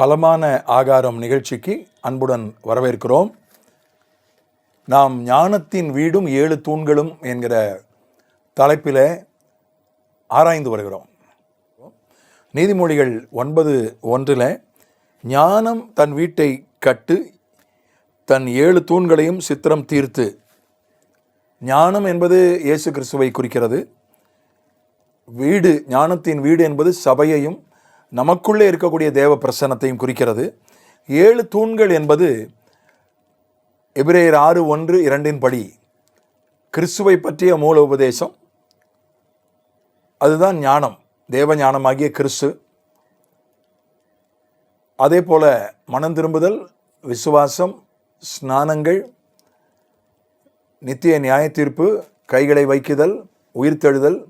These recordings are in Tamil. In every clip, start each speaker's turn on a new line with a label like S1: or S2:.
S1: பலமான ஆகாரம் நிகழ்ச்சிக்கு அன்புடன் வரவேற்கிறோம். நாம் ஞானத்தின் வீடும் ஏழு தூண்களும் என்கிற தலைப்பில் ஆராய்ந்து வருகிறோம். நீதிமொழிகள் ஒன்பது ஒன்றில் ஞானம் தன் வீட்டை கட்டு தன் ஏழு தூண்களையும் சித்திரம் தீர்த்து. ஞானம் என்பது இயேசு கிறிஸ்துவை குறிக்கிறது. வீடு ஞானத்தின் வீடு என்பது சபையையும் நமக்குள்ளே இருக்கக்கூடிய தேவ பிரசன்னத்தையும் குறிக்கிறது. ஏழு தூண்கள் என்பது எபிரேயர் ஆறு ஒன்று இரண்டின் படி. கிறிஸ்துவை பற்றிய மூல உபதேசம். அதுதான் ஞானம். தேவ ஞானமாகிய கிறிஸ்து. அதே போல் மனம் திரும்புதல் விசுவாசம் ஸ்நானங்கள் நித்திய நியாய தீர்ப்பு கைகளை வைக்குதல் உயிர்த்தெழுதல்.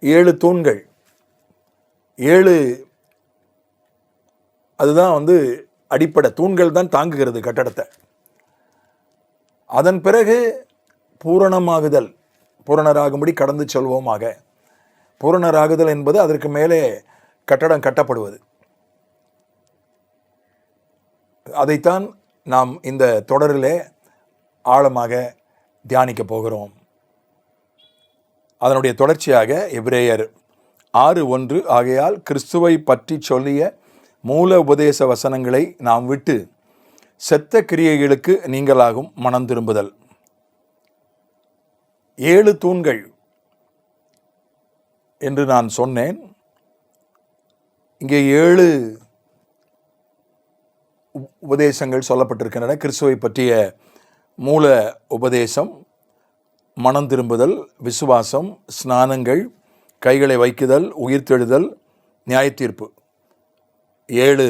S1: ஏழு தூண்கள். ஏழு அதுதான் வந்து அடிப்படை. தூண்கள் தான் தாங்குகிறது கட்டடத்தை. அதன் பிறகு பூரணமாகுதல் பூரணராகும்படி கடந்து செல்வோமாக. பூரணராகுதல் என்பது அதற்கு மேலே கட்டடம் கட்டப்படுவது. அதைத்தான் நாம் இந்த தொடரிலே ஆழமாக தியானிக்க போகிறோம். அதனுடைய தொடர்ச்சியாக எபிரேயர் ஆறு ஒன்று ஆகையால் கிறிஸ்துவை பற்றி சொல்லிய மூல உபதேச வசனங்களை நாம் விட்டு செத்த கிரியைகளுக்கு நீங்களாகும் மனம் திரும்புதல். ஏழு தூண்கள் என்று நான் சொன்னேன். இங்கே ஏழு உ- உபதேசங்கள் சொல்லப்பட்டிருக்கின்றன. கிறிஸ்துவை பற்றிய மூல உபதேசம் மனம் திரும்புதல் விசுவாசம் ஸ்நானங்கள் கைகளை வைக்குதல் உயிர்த்தெழுதல் நியாயத்தீர்ப்பு. ஏழு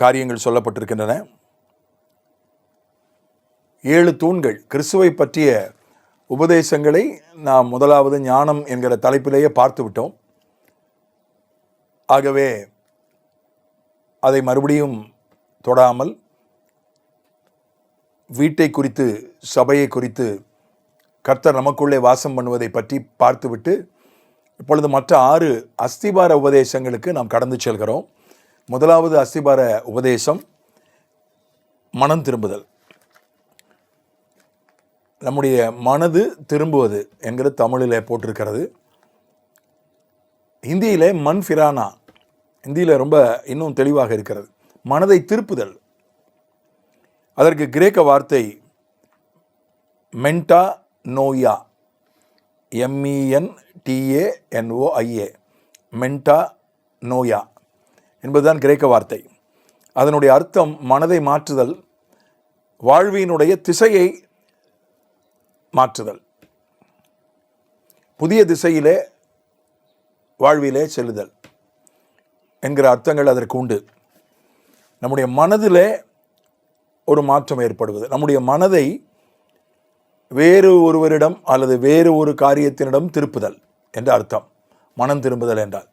S1: காரியங்கள் சொல்லப்பட்டிருக்கின்றன. ஏழு தூண்கள் கிறிஸ்துவை பற்றிய உபதேசங்களை நாம் முதலாவது ஞானம் என்கிற தலைப்பிலேயே பார்த்து விட்டோம். ஆகவே அதை மறுபடியும் தொடாமல் வீட்டை குறித்து சபையை குறித்து கர்த்தர் நமக்குள்ளே வாசம் பண்ணுவதை பற்றி பார்த்துவிட்டு இப்பொழுது மற்ற ஆறு அஸ்திபார உபதேசங்களுக்கு நாம் கடந்து செல்கிறோம். முதலாவது அஸ்திபார உபதேசம் மனம் திரும்புதல். நம்முடைய மனது திரும்புவது என்கிற தமிழில் போட்டிருக்கிறது. ஹிந்தியிலே மன் ஃபிரானா ஹிந்தியில் ரொம்ப இன்னும் தெளிவாக இருக்கிறது. மனதை திருப்புதல். அதற்கு கிரேக்க வார்த்தை மென்டா நோயா எம்இஎன் டிஏஎன்ஓஐஏ மென்டா நோயா. என்பதுதான் கிரேக்க வார்த்தை. அதனுடைய அர்த்தம் மனதை மாற்றுதல் வாழ்வியினுடைய திசையை மாற்றுதல். புதிய திசையிலே வாழ்விலே செல்லுதல் என்கிற அர்த்தங்கள் அதற்கு உண்டு. நம்முடைய மனதிலே ஒரு மாற்றம் ஏற்படுவது. நம்முடைய மனதை வேறு ஒருவரிடம் அல்லது வேறு ஒரு காரியத்தினிடம் திருப்புதல் என்ற அர்த்தம். மனம் திரும்புதல் என்றால்.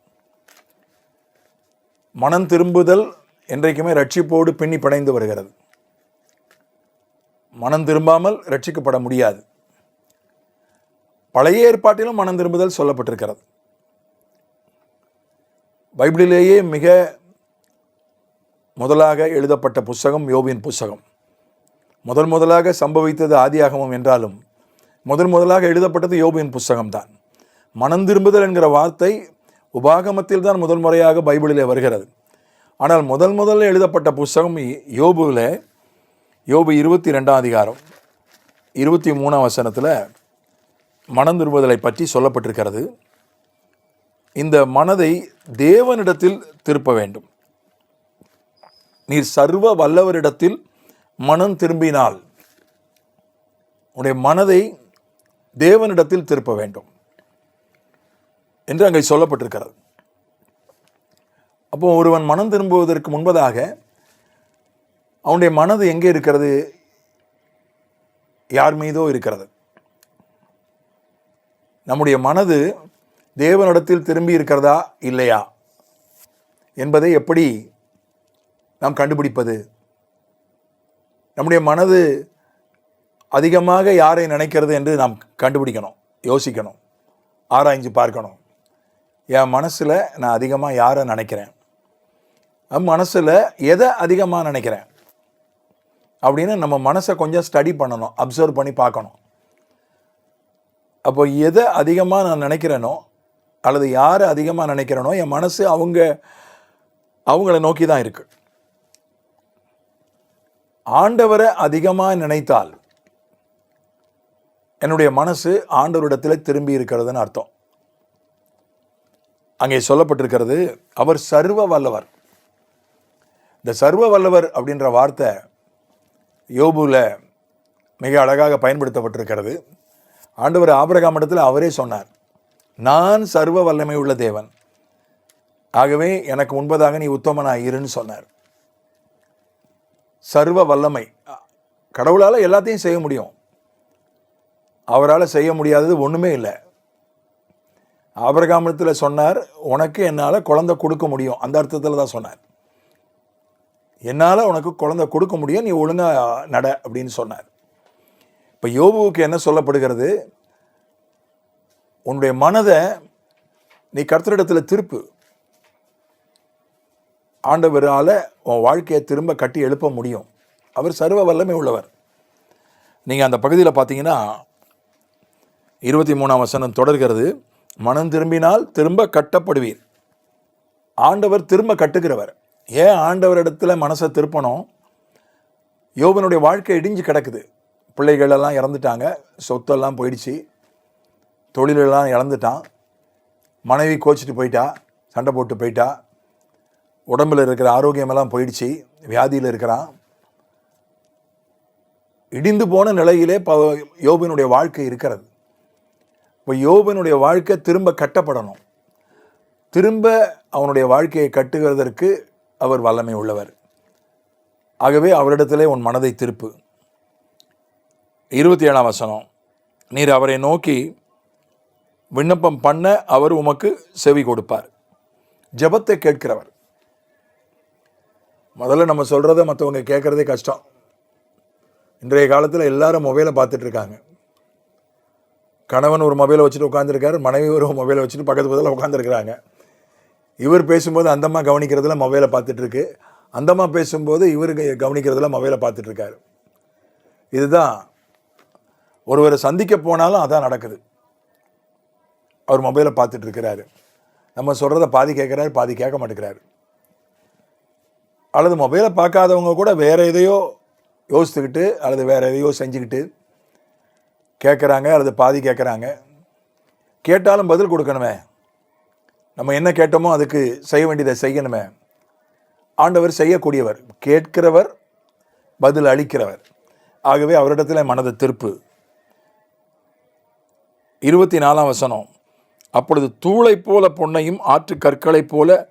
S1: மனம் திரும்புதல் என்றைக்குமே ரட்சிப்போடு பின்னி பிணைந்து வருகிறது. மனம் திரும்பாமல் ரட்சிக்கப்பட முடியாது. பழைய ஏற்பாட்டிலும் மனம் திரும்புதல் சொல்லப்பட்டிருக்கிறது. பைபிளிலேயே மிக முதலாக எழுதப்பட்ட புஸ்தகம் யோபின் புஸ்தகம். முதல் முதலாக சம்பவித்தது ஆதியாகமம் என்றாலும் முதன் முதலாக எழுதப்பட்டது யோபின் புஸ்தகம்தான். மனம் திரும்புதல் என்கிற வார்த்தை உபாகமத்தில் தான் முதல் முறையாக பைபிளிலே வருகிறது. ஆனால் முதல் முதல்ல எழுதப்பட்ட புஸ்தகம் யோபுவில் யோபு இருபத்தி ரெண்டாம் அதிகாரம் இருபத்தி மூணாம் வசனத்தில் மனம் திரும்புதலை பற்றி சொல்லப்பட்டிருக்கிறது. இந்த மனதை தேவனிடத்தில் திருப்ப வேண்டும். நீர் சர்வ வல்லவரிடத்தில் மனம் திரும்பினால் உன்னுடைய மனதை தேவனிடத்தில் திருப்ப வேண்டும். என்று அங்கே சொல்லப்பட்டிருக்கிறது. அப்போ ஒருவன் மனம் திரும்புவதற்கு முன்பதாக அவனுடைய மனது எங்கே இருக்கிறது? யார் மீதோ இருக்கிறது. நம்முடைய மனது தேவனிடத்தில் திரும்பி இருக்கிறதா? இல்லையா? என்பதை எப்படி நாம் கண்டுபிடிப்பது? நம்முடைய மனது அதிகமாக யாரை நினைக்கிறது என்று நாம் கண்டுபிடிக்கணும் யோசிக்கணும் ஆராய்ஞ்சு பார்க்கணும். என் மனசில் நான் அதிகமாக யாரை நினைக்கிறேன்? மனசில் எதை அதிகமாக நினைக்கிறேன்? அப்படின்னு நம்ம மனசை கொஞ்சம் ஸ்டடி பண்ணணும் அப்சர்வ் பண்ணி பார்க்கணும். அப்போ எதை அதிகமாக நான் நினைக்கிறேனோ அல்லது யாரை அதிகமாக நினைக்கிறேனோ என் மனசு அவங்க அவங்கள நோக்கி தான் இருக்கு. ஆண்டவரை அதிகமாக நினைத்தால் என்னுடைய மனசு ஆண்டவரிடத்தில் திரும்பி இருக்கிறதுன்னு அர்த்தம். அங்கே சொல்லப்பட்டிருக்கிறது அவர் சர்வ வல்லவர். இந்த சர்வ வல்லவர் அப்படின்ற வார்த்தை யோபுவில் மிக அழகாக பயன்படுத்தப்பட்டிருக்கிறது. ஆண்டவர் ஆபிரகாம் இடத்தில் அவரே சொன்னார் நான் சர்வ வல்லமை உள்ள தேவன். ஆகவே எனக்கு முன்பதாக நீ உத்தமனாக இருன்னு சொன்னார். சர்வ வல்லமை. கடவுளால் எல்லாத்தையும் செய்ய முடியும். அவரால் செய்ய முடியாதது ஒன்றுமே இல்லை. ஆபரகாமத்தில் சொன்னார் உனக்கு என்னால் குழந்தை கொடுக்க முடியும். அந்த அர்த்தத்தில் தான் சொன்னார். என்னால் உனக்கு குழந்தை கொடுக்க முடியும் நீ ஒழுங்காக நட அப்படின்னு சொன்னார். இப்போ யோபுவுக்கு என்ன சொல்லப்படுகிறது? உன்னுடைய மனதை நீ கர்த்தரிடத்தில் திருப்பு. ஆண்டவரால் உன் வாழ்க்கையை திரும்ப கட்டி எழுப்ப முடியும். அவர் சர்வ வல்லமை உள்ளவர். நீங்கள் அந்த பகுதியில் பார்த்தீங்கன்னா இருபத்தி மூணாம் வசனம் தொடர்கிறது. மனம் திரும்பினால் திரும்ப கட்டப்படுவீர். ஆண்டவர் திரும்ப கட்டுகிறவர். ஏன் ஆண்டவரிடத்தில் மனசை திருப்பணும்? யோபனுடைய வாழ்க்கை இடிஞ்சு கிடக்குது. பிள்ளைகளெல்லாம் இறந்துட்டாங்க. சொத்தெல்லாம் போயிடுச்சு. தொழிலெல்லாம் இழந்துட்டான். மனைவி கோச்சிட்டு போயிட்டா. சண்டை போட்டு போயிட்டா. உடம்புல இருக்கிற ஆரோக்கியமெல்லாம் போயிடுச்சு. வியாதியில் இருக்கிறான். இடிந்து போன நிலையிலே ப யோபினுடைய வாழ்க்கை இருக்கிறது. இப்போ யோபனுடைய வாழ்க்கை திரும்ப கட்டப்படணும். திரும்ப அவனுடைய வாழ்க்கையை கட்டுகிறதற்கு அவர் வல்லமை உள்ளவர். ஆகவே அவரிடத்திலே உன் மனதை திருப்பு. இருபத்தி ஏழாம் வசனம். நீர் அவரை நோக்கி விண்ணப்பம் பண்ண அவர் உமக்கு செவி கொடுப்பார். ஜெபத்தை கேட்கிறவர். முதல்ல நம்ம சொல்கிறத மற்றவங்க கேட்குறதே கஷ்டம். இன்றைய காலத்தில் எல்லாரும் மொபைலை பார்த்துட்ருக்காங்க கணவன் ஒரு மொபைலை வச்சுட்டு உட்காந்துருக்காரு மனைவி ஒரு மொபைலை வச்சுட்டு பக்கத்து பக்கத்தில் உட்காந்துருக்குறாங்க இவர் பேசும்போது அந்தம்மா கவனிக்கிறதுல மொபைலை பார்த்துட்ருக்கு. அந்தம்மா பேசும்போது இவர் கவனிக்கிறதுல மொபைலை பார்த்துட்டு இருக்காரு இதுதான் ஒருவரை சந்திக்க போனாலும் அதான் நடக்குது. அவர் மொபைலை பார்த்துட்ருக்கிறாரு. நம்ம சொல்கிறத பாதி கேட்குறாரு பாதி கேட்க மாட்டேங்கிறாரு. அல்லது மொபைலை பார்க்காதவங்க கூட வேறு எதையோ யோசித்துக்கிட்டு அல்லது வேறு எதையோ செஞ்சுக்கிட்டு கேட்குறாங்க அல்லது பாதி கேட்குறாங்க. கேட்டாலும் பதில் கொடுக்கணுமே. நம்ம என்ன கேட்டோமோ அதுக்கு செய்ய வேண்டியதை செய்யணுமே. ஆண்டவர் செய்யக்கூடியவர் கேட்கிறவர் பதில் அளிக்கிறவர். ஆகவே அவரிடத்தில் மனதை திருப்பு. இருபத்தி நாலாம் வசனம். அப்பொழுது தூளை போல பொன்னையும் ஆற்று கற்களைப் போல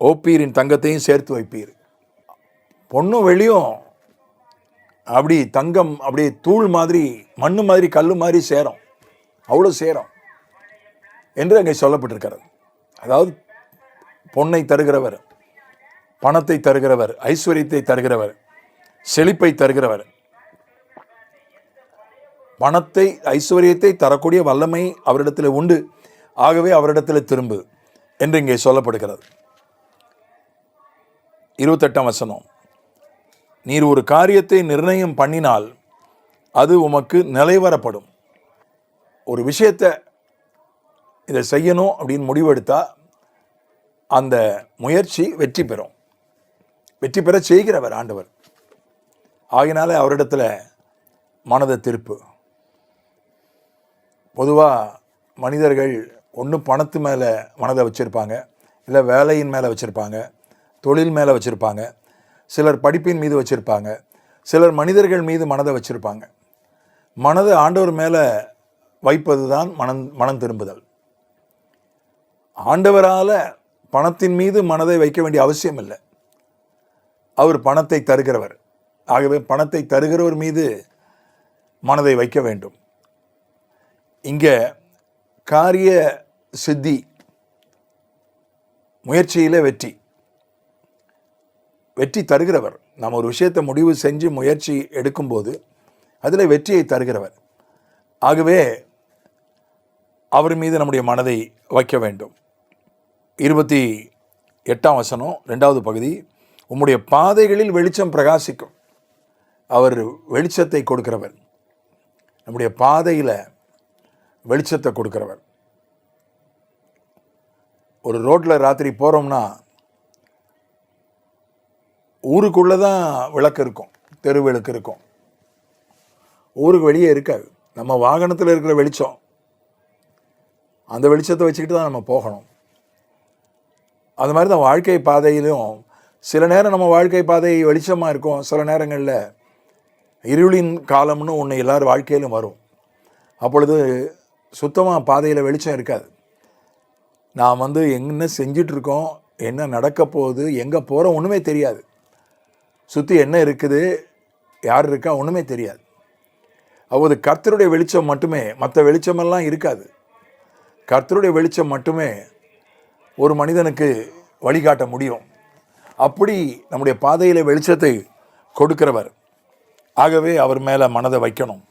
S1: ஓப்பீரின் தங்கத்தையும் சேர்த்து வைப்பீர். பொண்ணும் வெளியும் அப்படி தங்கம் அப்படி தூள் மாதிரி மண்ணு மாதிரி கல் மாதிரி சேரும். அவ்வளோ சேரும். என்று அங்கே சொல்லப்பட்டிருக்கிறது. அதாவது பொன்னை தருகிறவர் பணத்தை தருகிறவர் ஐஸ்வர்யத்தை தருகிறவர் செழிப்பை தருகிறவர். பணத்தை ஐஸ்வர்யத்தை தரக்கூடிய வல்லமை அவரிடத்தில் உண்டு. ஆகவே அவரிடத்தில் திரும்பு என்று இங்கே சொல்லப்படுகிறது. இருபத்தெட்டாம் வசனம். நீர் ஒரு காரியத்தை நிர்ணயம் பண்ணினால் அது உமக்கு நிலைவரப்படும் ஒரு விஷயத்தை இதை செய்யணும் அப்படின்னு முடிவெடுத்தால் அந்த முயற்சி வெற்றி பெறும். வெற்றி பெற செய்கிறவர் ஆண்டவர். ஆகினாலே அவரிடத்துல மனதை திருப்பு. பொதுவாக மனிதர்கள் ஒன்று பணத்து மேலே மனதை வச்சுருப்பாங்க இல்லை வேலையின் மேலே வச்சுருப்பாங்க தொழில் மேலே வச்சுருப்பாங்க. சிலர் படிப்பின் மீது வச்சுருப்பாங்க. சிலர் மனிதர்கள் மீது மனதை வச்சுருப்பாங்க. மனதை ஆண்டவர் மேலே வைப்பது தான் மனம் மனம் திரும்புதல். ஆண்டவரால் பணத்தின் மீது மனதை வைக்க வேண்டிய அவசியம் இல்லை. அவர் பணத்தை தருகிறவர். ஆகவே பணத்தை தருகிறவர் மீது மனதை வைக்க வேண்டும். இங்கே காரிய சித்தி முயற்சியிலே வெற்றி. வெற்றி தருகிறவர். நாம் ஒரு விஷயத்தை முடிவு செஞ்சு முயற்சி எடுக்கும்போது அதில் வெற்றியை தருகிறவர். ஆகவே அவர் மீது நம்முடைய மனதை வைக்க வேண்டும். இருபத்தி எட்டாம் வசனம் ரெண்டாவது பகுதி உம்முடைய பாதைகளில் வெளிச்சம் பிரகாசிக்கும். அவர் வெளிச்சத்தை கொடுக்கிறவர். நம்முடைய பாதையில் வெளிச்சத்தை கொடுக்கிறவர். ஒரு ரோட்டில் ராத்திரி போகிறோம்னா ஊருக்குள்ளே தான் விளக்கு இருக்கும் தெரு விளக்கு இருக்கும். ஊருக்கு வெளியே இருக்காது. நம்ம வாகனத்தில் இருக்கிற வெளிச்சம். அந்த வெளிச்சத்தை வச்சுக்கிட்டு தான் நம்ம போகணும். அது மாதிரி தான் வாழ்க்கை பாதையிலும் சில நேரம் நம்ம வாழ்க்கை பாதை வெளிச்சமாக இருக்கும். சில நேரங்களில் இருளின் காலம்னு ஒன்று எல்லார் வாழ்க்கையிலும் வரும். அப்பொழுது சுத்தமாக பாதையில் வெளிச்சம் இருக்காது. நாம் வந்து என்ன செஞ்சிட்ருக்கோம் என்ன நடக்க போகுது எங்கே போகிறோம் ஒன்றுமே தெரியாது. சுற்றி என்ன இருக்குது? யார் இருக்கா? ஒன்றுமே தெரியாது. அப்போது கர்த்தருடைய வெளிச்சம் மட்டுமே மற்ற வெளிச்சமெல்லாம் இருக்காது. கர்த்தருடைய வெளிச்சம் மட்டுமே ஒரு மனிதனுக்கு வழிகாட்ட முடியும். அப்படி நம்முடைய பாதையில் வெளிச்சத்தை கொடுக்கிறவர். ஆகவே அவர் மேலே மனதை வைக்கணும்.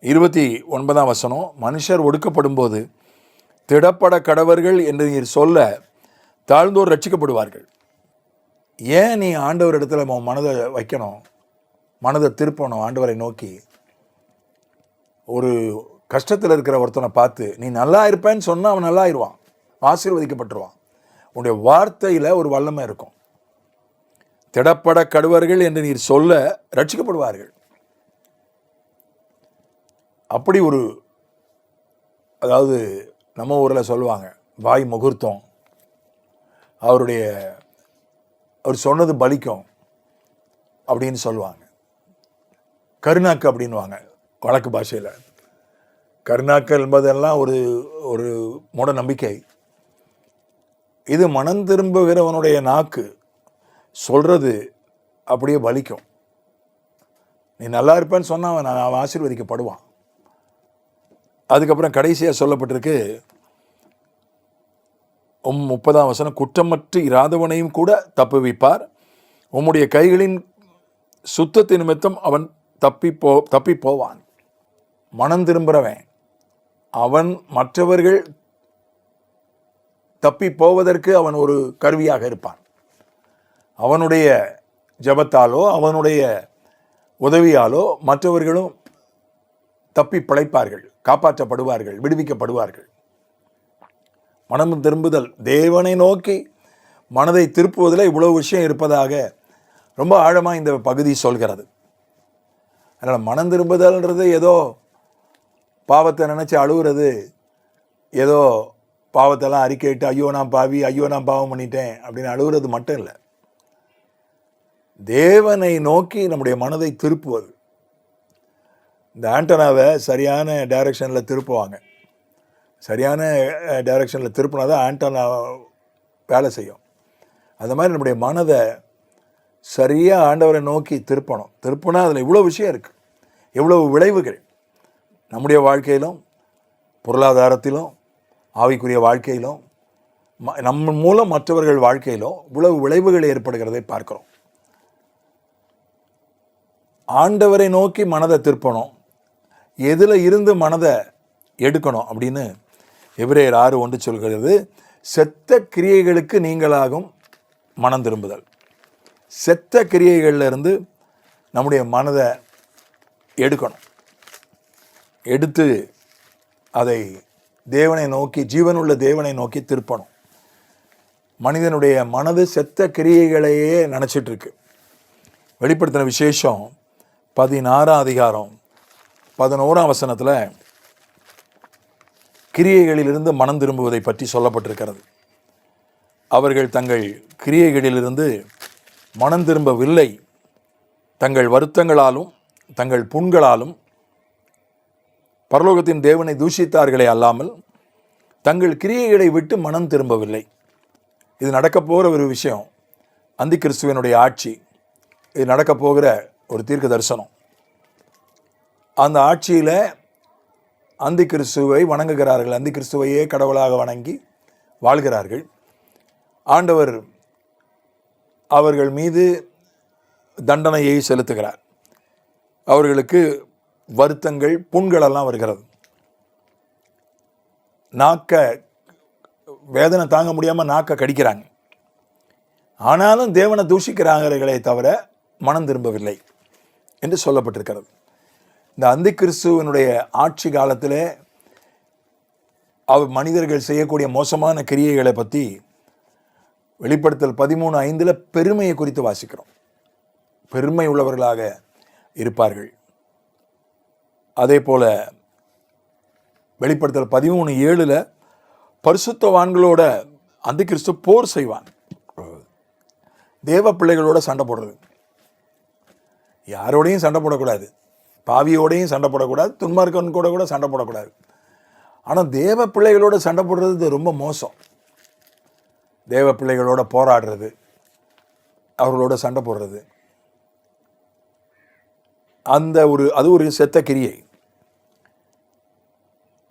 S1: இருபத்தி ஒன்பதாம் வசனம் மனுஷர் ஒடுக்கப்படும் போது திடப்பட கடவர்கள் என்று நீர் சொல்ல தாழ்ந்தோர் ரட்சிக்கப்படுவார்கள் ஏன் நீ ஆண்டவர் இடத்துல உன் மனதை வைக்கணும்? மனதை திருப்பணும் ஆண்டவரை நோக்கி. ஒரு கஷ்டத்தில் இருக்கிற ஒருத்தனை பார்த்து நீ நல்லா இருப்பேன்னு சொன்னால் அவன் நல்லா ஆயிடுவான். ஆசீர்வதிக்கப்பட்டுருவான். உன்னுடைய வார்த்தையில் ஒரு வல்லமை இருக்கும். திடப்பட கடுவர்கள் என்று நீர் சொல்ல ரட்சிக்கப்படுவார்கள். அப்படி ஒரு அதாவது நம்ம ஊரில் சொல்லுவாங்க வாய் முகூர்த்தம். அவருடைய அவர் சொன்னது பலிக்கும் அப்படின்னு சொல்லுவாங்க. கருணாக்கு அப்படின்வாங்க வழக்கு பாஷையில். கருணாக்கு என்பதெல்லாம் ஒரு ஒரு மூட நம்பிக்கை. இது மனம் திரும்புகிறவனுடைய நாக்கு சொல்கிறது அப்படியே பலிக்கும். நீ நல்லா இருப்பேன்னு சொன்னால் அவன் அவன் ஆசீர்வதிக்கப்படுவான். அதுக்கப்புறம் கடைசியாக சொல்லப்பட்டிருக்கு முப்பதாம் வசனம் குற்றமற்று இராதவனையும் கூட தப்புவிப்பார். உம்முடைய கைகளின் சுத்தத்தின் நிமித்தம் அவன் தப்பி போ தப்பி போவான் மனம் திரும்புகிறவன் அவன் மற்றவர்கள் தப்பி போவதற்கு அவன் ஒரு கருவியாக இருப்பான். அவனுடைய ஜபத்தாலோ அவனுடைய உதவியாலோ மற்றவர்களும் தப்பி பிழைப்பார்கள் காப்பாற்றப்படுவார்கள் விடுவிக்கப்படுவார்கள். மனம் திரும்புதல். தேவனை நோக்கி மனதை திருப்புவதில் இவ்வளவு விஷயம் இருப்பதாக ரொம்ப ஆழமாக இந்த பகுதி சொல்கிறது. அதனால் மனம் திரும்புதல்ன்றது ஏதோ பாவத்தை நினச்சி அழுகுறது ஏதோ பாவத்தெல்லாம் அறிக்கையிட்டு ஐயோ நான் பாவி ஐயோ நான் பாவம் பண்ணிட்டேன் அப்படின்னு அழுகுறது மட்டும் இல்லை. தேவனை நோக்கி நம்முடைய மனதை திருப்புவது. இந்த ஆண்டனாவை சரியான டைரக்ஷனில் திருப்புவாங்க. சரியான டைரக்ஷனில் திருப்பினா தான் ஆண்டனா வேலை செய்யும். அந்த மாதிரி நம்முடைய மனதை சரியாக ஆண்டவரை நோக்கி திருப்பணும். திருப்பினா அதில் இவ்வளோ விஷயம் இருக்குது எவ்வளோ விளைவுகள். நம்முடைய வாழ்க்கையிலும் பொருளாதாரத்திலும் ஆவிக்குரிய வாழ்க்கையிலும் ம- நம்ம மூலம் மற்றவர்கள் வாழ்க்கையிலும் இவ்வளவு விளைவுகள் ஏற்படுகிறதை பார்க்கிறோம். ஆண்டவரை நோக்கி மனதை திருப்பணும். எதில் இருந்து மனதை எடுக்கணும் அப்படின்னு எபிரேயர் ஆறு ஒன்று சொல்கிறது செத்த கிரியைகளுக்கு நீங்களாகும் மனம் திரும்புதல். செத்த கிரியைகள்ல இருந்து நம்முடைய மனதை எடுக்கணும். எடுத்து அதை தேவனை நோக்கி ஜீவனுள்ள தேவனை நோக்கி திருப்பணும். மனிதனுடைய மனது செத்த கிரியைகளையே நினச்சிட்ருக்கு. வெளிப்படுத்தின விசேஷம் பதினாறாம் அதிகாரம் பதினோராம் வசனத்தில் கிரியைகளிலிருந்து மனம் திரும்புவதை பற்றி சொல்லப்பட்டிருக்கிறது. அவர்கள் தங்கள் கிரியைகளிலிருந்து மனம் திரும்பவில்லை. தங்கள் வருத்தங்களாலும் தங்கள் புண்களாலும் பரலோகத்தின் தேவனை தூஷித்தார்களே அல்லாமல் தங்கள் கிரியைகளை விட்டு மனம் திரும்பவில்லை. இது நடக்கப் போகிற ஒரு விஷயம். அந்தி கிறிஸ்துவனுடைய ஆட்சி. இது நடக்கப் போகிற ஒரு தீர்க்க தரிசனம். அந்த ஆட்சியில் அந்தி கிறிஸ்துவை வணங்குகிறார்கள். அந்தி கிறிஸ்துவையே கடவுளாக வணங்கி வாழ்கிறார்கள். ஆண்டவர் அவர்கள் மீது தண்டனையை செலுத்துகிறார். அவர்களுக்கு வருத்தங்கள் புண்களெல்லாம் வருகிறது. நாக்க வேதனை தாங்க முடியாமல் நாக்க கடிக்கிறாங்க. ஆனாலும் தேவனை தூஷிக்கிறாங்களே தவிர மனம் திரும்பவில்லை என்று சொல்லப்பட்டிருக்கிறது. இந்த அந்தி கிறிஸ்துவனுடைய ஆட்சி காலத்தில் அவர் மனிதர்கள் செய்யக்கூடிய மோசமான கிரியைகளை பற்றி வெளிப்படுத்தல் பதிமூணு ஐந்தில் பெருமையை குறித்து வாசிக்கிறோம். பெருமை உள்ளவர்களாக இருப்பார்கள். அதே போல் வெளிப்படுத்தல் பதிமூணு ஏழில் பரிசுத்தவான்களோட அந்த கிறிஸ்து போர் செய்வான். தேவ பிள்ளைகளோட சண்டை போடுறது. யாரோடையும் சண்டை போடக்கூடாது. பாவியோடையும் சண்டை போடக்கூடாது துன்மார்க்கன் கூட கூட சண்டை போடக்கூடாது. ஆனால் தேவ பிள்ளைகளோட சண்டை போடுறது ரொம்ப மோசம். தேவ பிள்ளைகளோட போராடுறது அவர்களோட சண்டை போடுறது. அந்த ஒரு அது ஒரு செத்த கிரியை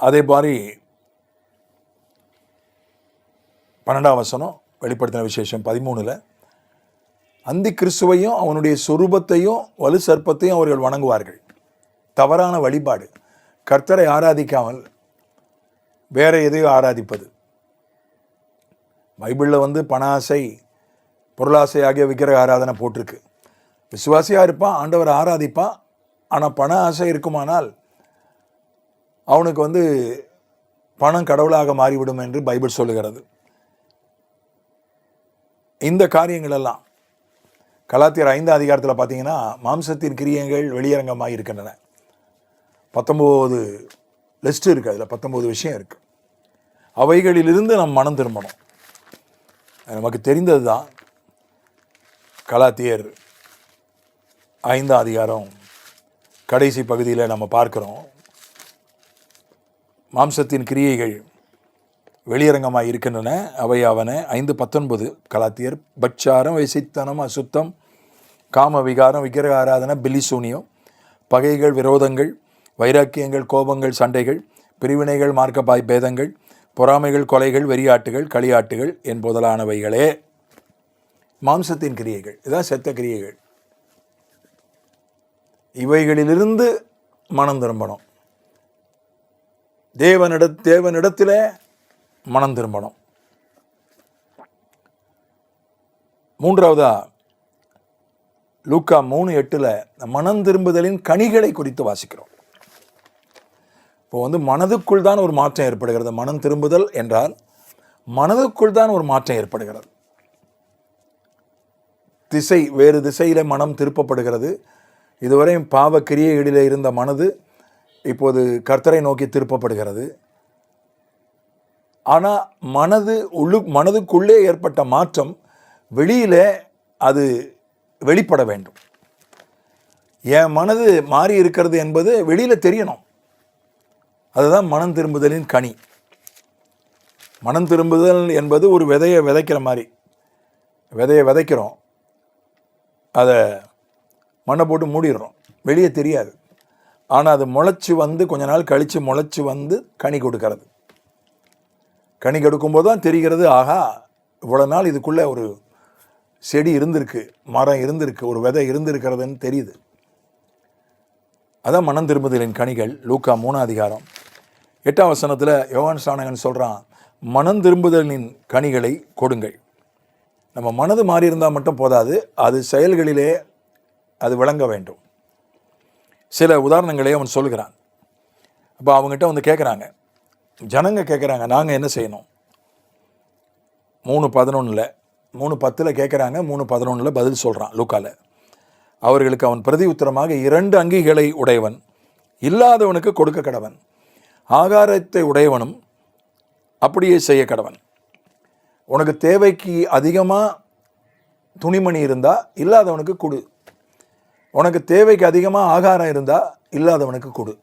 S1: அதே மாதிரி பன்னெண்டாம் வசனம் வெளிப்படுத்தின விசேஷம் பதிமூணில் அந்தி கிறிஸ்துவையும் அவனுடைய சொரூபத்தையும் வலு சர்ப்பத்தையும் அவர்கள் வணங்குவார்கள். தவறான வழிபாடு. கர்த்தரை ஆராதிக்காமல் வேற எதையோ ஆராதிப்பது. பைபிளில் வந்து பண ஆசை பொருளாசை ஆகிய விக்கிரக ஆராதனை போட்டிருக்கு. விசுவாசியாக இருப்பான் ஆண்டவர் ஆராதிப்பான் ஆனால் பண ஆசை இருக்குமானால் அவனுக்கு வந்து பணம் கடவுளாக மாறிவிடும் என்று பைபிள் சொல்லுகிறது. இந்த காரியங்களெல்லாம் கலாத்தியர் ஐந்தாம் அதிகாரத்தில் பார்த்தீங்கன்னா மாம்சத்தின் கிரியங்கள் வெளியரங்கமாக இருக்கின்றன பத்தொம்போது லிஸ்ட் இருக்குது அதில் பத்தொம்போது விஷயம் இருக்குது அவைகளிலிருந்து நம் மனம் திரும்பணும். நமக்கு தெரிந்தது தான் கலாத்தியர் ஐந்தாம் அதிகாரம் கடைசி பகுதியில் நம்ம பார்க்குறோம். மாம்சத்தின் கிரியைகள் வெளியரங்கமாக இருக்கின்றன. அவை அவனை ஐந்து பத்தொன்பது கலாத்தியர் பட்சாரம் வசித்தனம் அசுத்தம் காம விகாரம் விக்கிரக ஆராதனை பில்லிசூனியம் பகைகள் விரோதங்கள் வைராக்கியங்கள் கோபங்கள் சண்டைகள் பிரிவினைகள் மார்க்கபாய் பேதங்கள் பொறாமைகள் கொலைகள் வெறியாட்டுகள் களியாட்டுகள் என்பதலானவைகளே. மாம்சத்தின் கிரியைகள். இதான் செத்த கிரியைகள். இவைகளிலிருந்து மனம் திரும்பணும். தேவனிட தேவனிடத்தில் மனம் திரும்பணும். மூன்றாவதா லூக்கா மூணு எட்டில் மனம் திரும்புதலின் கனிகளை குறித்து வாசிக்கிறோம். இப்போ வந்து மனதுக்குள் தான் ஒரு மாற்றம் ஏற்படுகிறது. மனம் திரும்புதல் என்றால் மனதுக்குள் தான் ஒரு மாற்றம் ஏற்படுகிறது. திசை வேறு திசையில் மனம் திருப்பப்படுகிறது. இதுவரை பாவ கிரியைகளில் இருந்த மனது இப்போது கர்த்தரை நோக்கி திருப்பப்படுகிறது. ஆனால் மனது உள்ளு மனதுக்குள்ளே ஏற்பட்ட மாற்றம் வெளியிலே அது வெளிப்பட வேண்டும். என் மனது மாறி இருக்கிறது என்பது வெளியில் தெரியணும். அதுதான் மனம் திரும்புதலின் கனி. மனம் திரும்புதல் என்பது ஒரு விதையை விதைக்கிற மாதிரி. விதையை விதைக்கிறோம். அதை மண்ணை போட்டு மூடிடுறோம். வெளியே தெரியாது. ஆனால் அது முளைச்சி வந்து கொஞ்ச நாள் கழித்து முளைச்சி வந்து கனி கொடுக்கறது. கனி கொடுக்கும்போது தான் தெரிகிறது ஆகா இவ்வளோ நாள் இதுக்குள்ளே ஒரு செடி இருந்திருக்கு மரம் இருந்திருக்கு ஒரு விதை இருந்திருக்கிறதுன்னு தெரியுது. அதான் மனம் திரும்புதலின் கனிகள் லூக்கா மூணாம் அதிகாரம். எட்டாம் வசனத்தில் யோகான் சாணகன் சொல்கிறான் மனம் திரும்புதலின் கனிகளை கொடுங்கள். நம்ம மனது மாறி இருந்தால் மட்டும் போதாது அது செயல்களிலே அது விளங்க வேண்டும். சில உதாரணங்களை அவன் சொல்கிறான். அப்போ அவங்ககிட்ட வந்து கேட்குறாங்க ஜனங்க கேட்குறாங்க நாங்கள் என்ன செய்யணும்? மூணு பதினொன்றில் மூணு பத்தில் கேட்குறாங்க மூணு பதினொன்றில் பதில் சொல்கிறான் லூக்காவில் அவர்களுக்கு அவன் பிரதி உத்தரமாக இரண்டு அங்கிகளை உடையவன் இல்லாதவனுக்கு கொடுக்க கடவன் ஆகாரத்தை உடையவனும் அப்படியே செய்ய கடவன் உனக்கு தேவைக்கு அதிகமாக துணிமணி இருந்தால் இல்லாதவனுக்கு கொடு. உனக்கு தேவைக்கு அதிகமாக ஆகாரம் இருந்தால் இல்லாதவனுக்கு கொடு.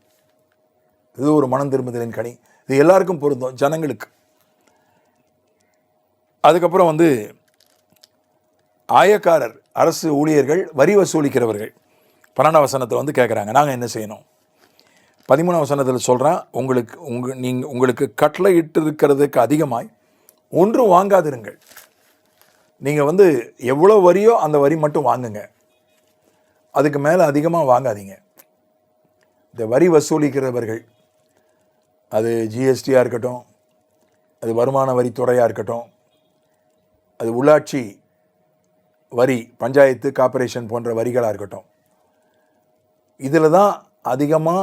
S1: இது ஒரு மனம் திரும்புதலின் கனி. இது எல்லாருக்கும் பொருந்தும் ஜனங்களுக்கு. அதுக்கப்புறம் வந்து ஆயக்காரர் அரசு ஊழியர்கள் வரி வசூலிக்கிறவர்கள். பன்னெண்டாம் வசனத்தில் வந்து கேட்குறாங்க நாங்கள் என்ன செய்யணும்? பதிமூணாம் வசனத்தில் சொல்கிறான் உங்களுக்கு உங்க நீங்கள் உங்களுக்கு கட்டளை இட்டு இருக்கிறதுக்கு அதிகமாய் ஒன்றும் வாங்காதிருங்கள். நீங்கள் வந்து எவ்வளோ வரியோ அந்த வரி மட்டும் வாங்குங்க. அதுக்கு மேலே அதிகமாக வாங்காதீங்க. இந்த வரி வசூலிக்கிறவர்கள் அது ஜிஎஸ்டியாக இருக்கட்டும் அது வருமான வரித்துறையாக இருக்கட்டும் அது உள்ளாட்சி வரி பஞ்சாயத்து கார்ப்பரேஷன் போன்ற வரிகளாக இருக்கட்டும் இதில் தான் அதிகமாக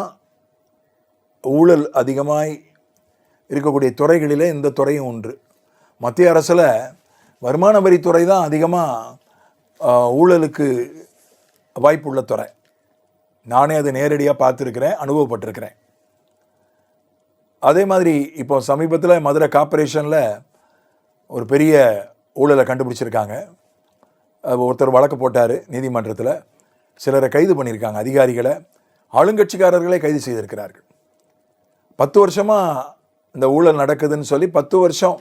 S1: ஊழல் அதிகமாய் இருக்கக்கூடிய துறைகளில் இந்த துறையும் ஒன்று. மத்திய அரசில் வருமான வரித்துறை தான் அதிகமாக ஊழலுக்கு வாய்ப்புள்ள துறை. நானே அதை நேரடியாக பார்த்துருக்கிறேன் அனுபவப்பட்டிருக்கிறேன். அதே மாதிரி இப்போ சமீபத்தில் மதுரை கார்ப்பரேஷனில் ஒரு பெரிய ஊழலை கண்டுபிடிச்சிருக்காங்க. ஒருத்தர் வழக்கு போட்டார் நீதிமன்றத்தில். சிலரை கைது பண்ணியிருக்காங்க. அதிகாரிகளை ஆளுங்கட்சிக்காரர்களே கைது செய்திருக்கிறார்கள். பத்து வருஷமாக இந்த ஊழல் நடக்குதுன்னு சொல்லி பத்து வருஷம்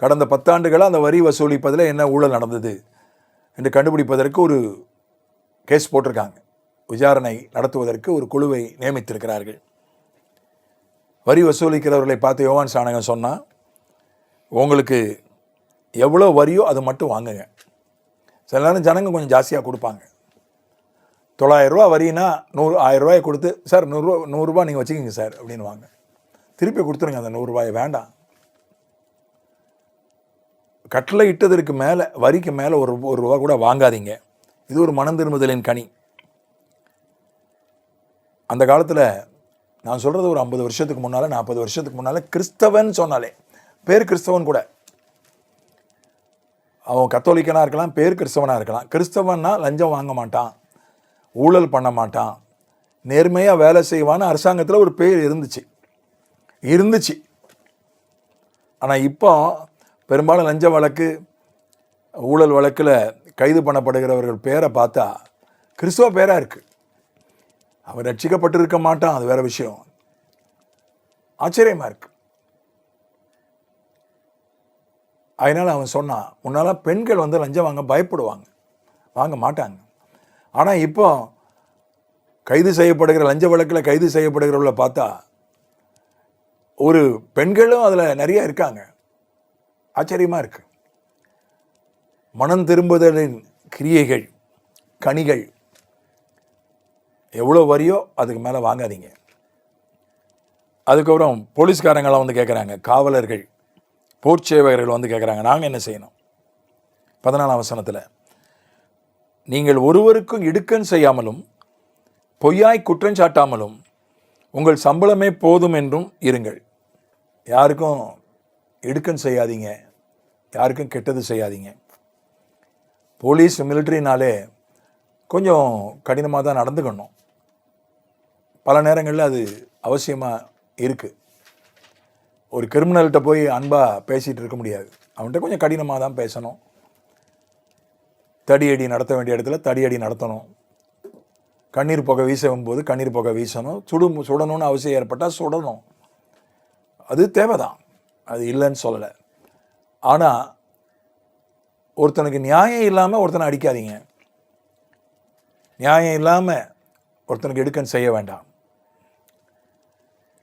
S1: கடந்த பத்தாண்டுகளாக அந்த வரி வசூலிப்பதில் என்ன ஊழல் நடந்தது என்று கண்டுபிடிப்பதற்கு ஒரு கேஸ் போட்டிருக்காங்க. விசாரணை நடத்துவதற்கு ஒரு குழுவை நியமித்திருக்கிறார்கள். வரி வசூலிக்கிறவர்களை பார்த்து யோவான் சாணகம் சொன்னால் உங்களுக்கு எவ்வளோ வரியோ அது மட்டும் வாங்குங்க. சில நேரம் ஜனங்க கொஞ்சம் ஜாஸ்தியாக கொடுப்பாங்க. தொள்ளாயிரரூவா வரினா நூறு ஆயிரரூவாயை கொடுத்து சார் நூறுரூவா நூறுரூவா நீங்கள் வச்சுக்கிங்க சார் அப்படின்னு வாங்க திருப்பி கொடுத்துருங்க அந்த நூறுரூவாயை வேண்டாம். கட்டளை இட்டதற்கு மேலே வரிக்கு மேலே ஒரு ஒரு ரூபா கூட வாங்காதீங்க. இது ஒரு மனம் திரும்புதலின் கனி. அந்த காலத்தில் நான் சொல்கிறது ஒரு ஐம்பது வருஷத்துக்கு முன்னால் நாற்பது வருஷத்துக்கு முன்னால் கிறிஸ்தவன் சொன்னாலே பேர் கிறிஸ்தவன் கூட. அவன் கத்தோலிக்கனாக இருக்கலாம் பேர் கிறிஸ்தவனாக இருக்கலாம். கிறிஸ்தவன்னா லஞ்சம் வாங்க மாட்டான். ஊழல் பண்ண மாட்டான். நேர்மையாக வேலை செய்வான்னு அரசாங்கத்தில் ஒரு பேர் இருந்துச்சு. இருந்துச்சு. ஆனால் இப்போ பெரும்பாலும் லஞ்ச வழக்கு ஊழல் வழக்கில் கைது பண்ணப்படுகிறவர்கள் பேரை பார்த்தா கிறிஸ்துவ பேராக இருக்குது அவர் ரட்சிக்கப்பட்டிருக்க மாட்டான் அது வேற விஷயம். ஆச்சரியமாக இருக்குது அதனால் அவன் சொன்னான் முன்னால் பெண்கள் வந்து லஞ்சம் வாங்க பயப்படுவாங்க. வாங்க மாட்டாங்க. ஆனால் இப்போ கைது செய்யப்படுகிற லஞ்ச வழக்கில் கைது செய்யப்படுகிறவங்கள பார்த்தா ஒரு பெண்களும் அதில் நிறைய இருக்காங்க. ஆச்சரியமாக இருக்குது மனம் திரும்புதலின் கிரியைகள் கனிகள் எவ்வளோ வரியோ அதுக்கு மேலே வாங்காதீங்க. அதுக்கப்புறம் போலீஸ்காரங்களாம் வந்து கேட்குறாங்க காவலர்கள் போர்ச்சேவகர்கள் வந்து கேட்குறாங்க நாங்கள் என்ன செய்யணும்? பதினாலாம் வசனத்தில் நீங்கள் ஒருவருக்கும் இடுக்கன் செய்யாமலும் பொய்யாய் குற்றம் சாட்டாமலும் உங்கள் சம்பளமே போதும் என்றும் இருங்கள். யாருக்கும் இடுக்கன் செய்யாதீங்க. யாருக்கும் கெட்டது செய்யாதீங்க. போலீஸ் மிலிட்ரினாலே கொஞ்சம் கடினமாக தான் நடந்துக்கணும். பல நேரங்களில் அது அவசியமாக இருக்குது ஒரு கிரிமினல்கிட்ட போய் அன்பாக பேசிகிட்டு இருக்க முடியாது. அவன்கிட்ட கொஞ்சம் கடினமாக தான் பேசணும். தடியடி நடத்த வேண்டிய இடத்துல தடியடி நடத்தணும். கண்ணீர் புகை வீசும் போது கண்ணீர் புகை வீசணும். சுடும் சுடணும்னு அவசியம் ஏற்பட்டால் சுடணும். அது தேவைதான். அது இல்லைன்னு சொல்லலை. ஆனால் ஒருத்தனுக்கு நியாயம் இல்லாமல் ஒருத்தனை அடிக்காதீங்க. நியாயம் இல்லாமல் ஒருத்தனுக்கு இடுக்கன் செய்ய வேண்டாம்.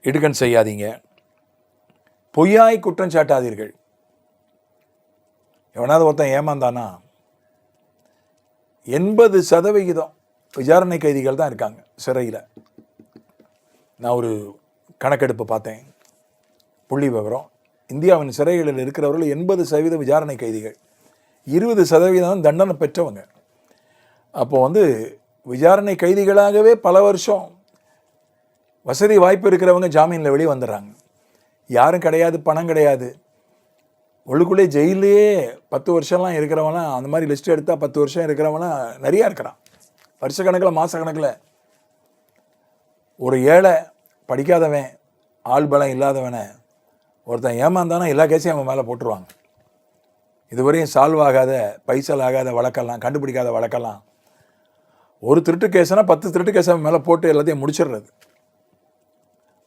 S1: இடுக்கன் செய்யாதீங்க. பொய்யாய் குற்றம் சாட்டாதீர்கள். எவனாவது ஒருத்தன் ஏமாந்தானா? எண்பது சதவிகிதம் விசாரணை கைதிகள் தான் இருக்காங்க சிறையில். நான் ஒரு கணக்கெடுப்பு பார்த்தேன். புள்ளி விவரம். இந்தியாவின் சிறைகளில் இருக்கிறவர்கள் எண்பது சதவீத விசாரணை கைதிகள். இருபது சதவீதம் தண்டனை பெற்றவங்க. அப்போ வந்து விசாரணை கைதிகளாகவே பல வருஷம் வசதி வாய்ப்பு இருக்கிறவங்க ஜாமீனில் வெளியே வந்துடுறாங்க. யாரும் கிடையாது பணம் கிடையாது. உள்ளுக்குள்ளே ஜெயிலே பத்து வருஷம்லாம் இருக்கிறவனா அந்த மாதிரி லிஸ்ட் எடுத்தால் பத்து வருஷம் இருக்கிறவனா நிறையா இருக்கிறான். வருஷக்கணக்கில் மாதக்கணக்கில் ஒரு ஏழை படிக்காதவன் ஆள் பலம் இல்லாதவனை ஒருத்தன் ஏமாந்தானா எல்லா கேஸையும் அவன் மேலே போட்டுருவாங்க. இதுவரையும் சால்வ் ஆகாத பைசல் ஆகாத வழக்கெல்லாம் கண்டுபிடிக்காத வழக்கெல்லாம். ஒரு திருட்டு கேஸ்னா பத்து திருட்டு கேஸ் அவன் மேலே போட்டு எல்லாத்தையும் முடிச்சிடுறது.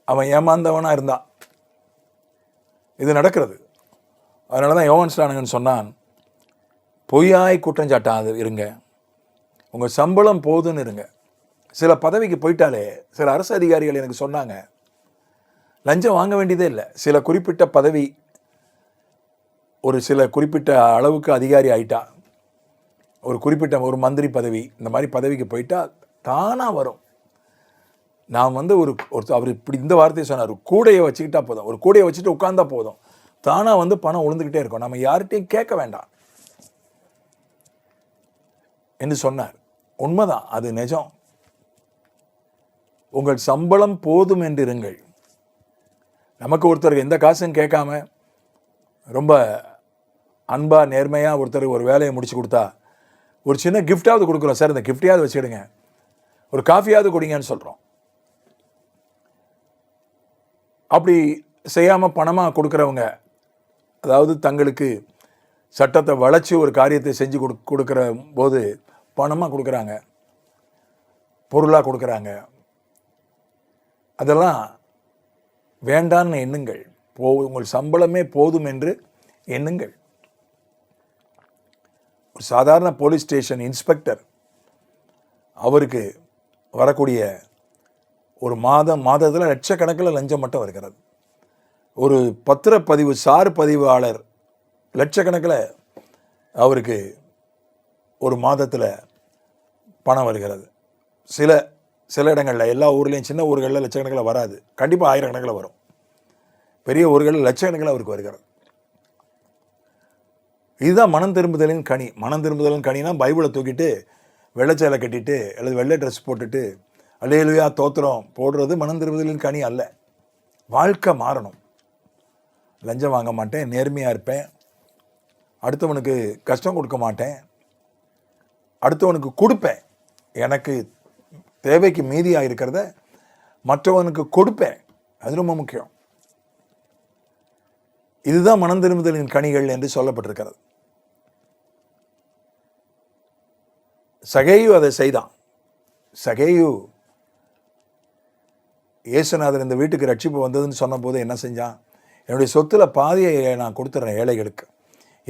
S1: அவன் ஏமாந்தவனாக இருந்தான். இது நடக்கிறது. அதனால தான் யோகன் ஸ்டானகன் சொன்னான் பொய்யாய் குற்றஞ்சாட்டாது இருங்க. உங்கள் சம்பளம் போதுன்னு இருங்க. சில பதவிக்கு போயிட்டாலே சில அரசு அதிகாரிகள் எனக்கு சொன்னாங்க லஞ்சம் வாங்க வேண்டியதே இல்லை. சில குறிப்பிட்ட பதவி ஒரு சில குறிப்பிட்ட அளவுக்கு அதிகாரி ஆயிட்டா ஒரு குறிப்பிட்ட ஒரு மந்திரி பதவி இந்த மாதிரி பதவிக்கு போயிட்டால் தானாக வரும். நான் வந்து ஒரு ஒருத்தர் அவர் இப்படி இந்த வார்த்தையை சொன்னார். கூடையை வச்சுக்கிட்டா போதும். ஒரு கூடையை வச்சுட்டு உட்காந்தா போதும். தானாக வந்து பணம் உழுந்துக்கிட்டே இருக்கும். நம்ம யார்கிட்டையும் கேட்க வேண்டாம். என்று சொன்னார். உண்மைதான் அது நிஜம். உங்கள் சம்பளம் போதும் என்று இருங்கள். நமக்கு ஒருத்தர் எந்த காசும் கேட்காம ரொம்ப அன்பாக நேர்மையாக ஒருத்தருக்கு ஒரு வேலையை முடிச்சு கொடுத்தா ஒரு சின்ன கிஃப்டாவது கொடுக்குறோம். சார் இந்த கிஃப்டையாவது வச்சுக்கிடுங்க. ஒரு காஃபியாவது கொடுங்கன்னு சொல்கிறோம் அப்படி செய்யாமல் பணமாக கொடுக்குறவங்க அதாவது தங்களுக்கு சட்டத்தை வளைச்சி ஒரு காரியத்தை செஞ்சு கொடு கொடுக்குற போது பணமாக கொடுக்குறாங்க. பொருளாக கொடுக்குறாங்க. அதெல்லாம் வேண்டான்னு எண்ணுங்கள். போ உங்கள் சம்பளமே போதும் என்று எண்ணுங்கள். ஒரு சாதாரண போலீஸ் ஸ்டேஷன் இன்ஸ்பெக்டர் அவருக்கு வரக்கூடிய ஒரு மாதம் மாதத்தில் லட்சக்கணக்கில் லஞ்சம் மட்டும் வருகிறது. ஒரு பத்திரப்பதிவு சார் பதிவாளர் லட்சக்கணக்கில் அவருக்கு ஒரு மாதத்தில் பணம் வருகிறது. சில சில இடங்களில் எல்லா ஊர்லேயும் சின்ன ஊர்களில் லட்சக்கணக்கில் வராது. கண்டிப்பாக ஆயிரக்கணக்கில் வரும். பெரிய ஊர்களில் லட்சக்கணக்கில் அவருக்கு வருகிறது. இதுதான் மனம் திரும்புதலின் கனி. மனம் திரும்புதலின் கனினா பைபிளை தூக்கிட்டு வெள்ளைச்சேலை கட்டிட்டு அல்லது வெள்ளை ட்ரெஸ் போட்டுட்டு அல்லையிலுயா தோத்திரம் போடுறது மனம் திரும்புதலின் கனி அல்ல. வாழ்க்கை மாறணும். லஞ்சம் வாங்க மாட்டேன் நேர்மையாக இருப்பேன். அடுத்தவனுக்கு கஷ்டம் கொடுக்க மாட்டேன். அடுத்தவனுக்கு கொடுப்பேன். எனக்கு தேவைக்கு மீதியாக இருக்கிறத மற்றவனுக்கு கொடுப்பேன். அது ரொம்ப முக்கியம். இதுதான் மனம் திரும்புதலின் கனிகள் என்று சொல்லப்பட்டிருக்கிறது. சகையு அதை செய்தான். சகையு இயேசுநாதர் இந்த வீட்டுக்கு ரட்சிப்பு வந்ததுன்னு சொன்னபோது என்ன செஞ்சான்? என்னுடைய சொத்தில் பாதியை நான் கொடுத்துட்றேன் ஏழைகளுக்கு.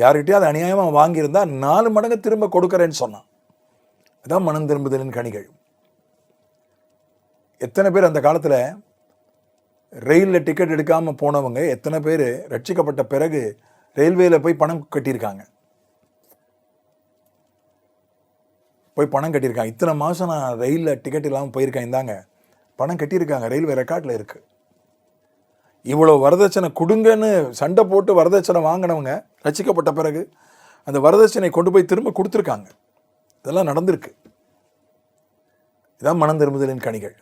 S1: யார்கிட்டயும் அதை அநியாயமாக வாங்கியிருந்தால் நாலு மடங்கு திரும்ப கொடுக்குறேன்னு சொன்னான். அதான் மனம் திரும்புதலின் கணிகள் எத்தனை பேர் அந்த காலத்தில் ரயிலில் டிக்கெட் எடுக்காமல் போனவங்க எத்தனை பேர் ரட்சிக்கப்பட்ட பிறகு ரயில்வேயில் போய் பணம் கட்டியிருக்காங்க. போய் பணம் கட்டியிருக்காங்க. இத்தனை மாதம் நான் ரயிலில் டிக்கெட் இல்லாமல் போயிருக்கேன் இந்தாங்க. பணம் கட்டியிருக்காங்க. ரயில்வே ரெக்கார்டில் இருக்குது இவ்வளோ வரதட்சணை கொடுங்கன்னு சண்டை போட்டு வரதட்சணை வாங்கினவங்க ரசிக்கப்பட்ட பிறகு அந்த வரதட்சணை கொண்டு போய் திரும்ப கொடுத்துருக்காங்க. இதெல்லாம் நடந்திருக்கு. இதான் மனம் திரும்புதலின் கணிகள்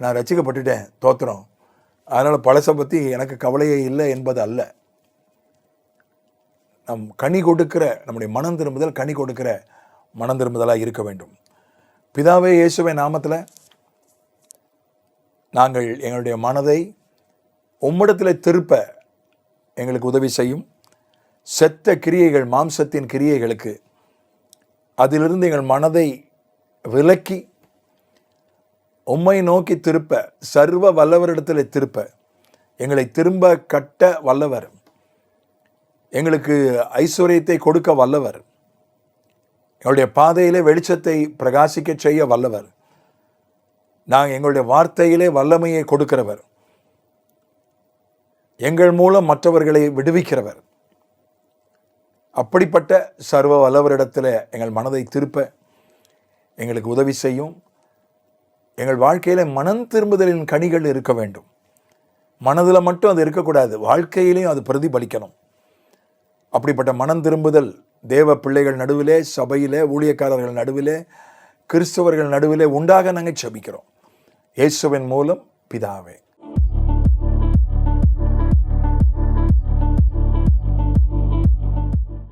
S1: நான் ரசிக்கப்பட்டுட்டேன் தோத்திரம் அதனால் பழசை பற்றி எனக்கு கவலையே இல்லை என்பது அல்ல. நம் கனி கொடுக்கிற நம்முடைய மனம் திரும்புதல் கனி கொடுக்கிற மனம் திரும்புதலாக இருக்க வேண்டும். பிதாவே இயேசுவை நாமத்தில் நாங்கள் எங்களுடைய மனதை உம்மிடத்தில் திருப்ப எங்களுக்கு உதவி செய்யும். செத்த கிரியைகள் மாம்சத்தின் கிரியைகளுக்கு அதிலிருந்து எங்கள் மனதை விலக்கி உம்மை நோக்கி திருப்ப சர்வ வல்லவரிடத்தில் திருப்ப எங்களை திரும்ப கட்ட வல்லவர். எங்களுக்கு ஐஸ்வர்யத்தை கொடுக்க வல்லவர். எங்களுடைய பாதையிலே வெளிச்சத்தை பிரகாசிக்க செய்ய வல்லவர். நாங்கள் எங்களுடைய வார்த்தையிலே வல்லமையை கொடுக்கிறவர். எங்கள் மூலம் மற்றவர்களை விடுவிக்கிறவர். அப்படிப்பட்ட சர்வ வல்லவரிடத்தில் எங்கள் மனதை திருப்ப எங்களுக்கு உதவி செய்யும். எங்கள் வாழ்க்கையில் மனம் திரும்புதலின் கனிகள் இருக்க வேண்டும். மனதில் மட்டும் அது இருக்கக்கூடாது. வாழ்க்கையிலையும் அது பிரதிபலிக்கணும். அப்படிப்பட்ட மனம் திரும்புதல் தேவ பிள்ளைகள் நடுவிலே சபையிலே ஊழியக்காரர்கள் நடுவிலே கிறிஸ்தவர்கள் நடுவிலே உண்டாக நாங்கள் செபிக்கிறோம். இயேசுவின் மூலம் பிதாவே.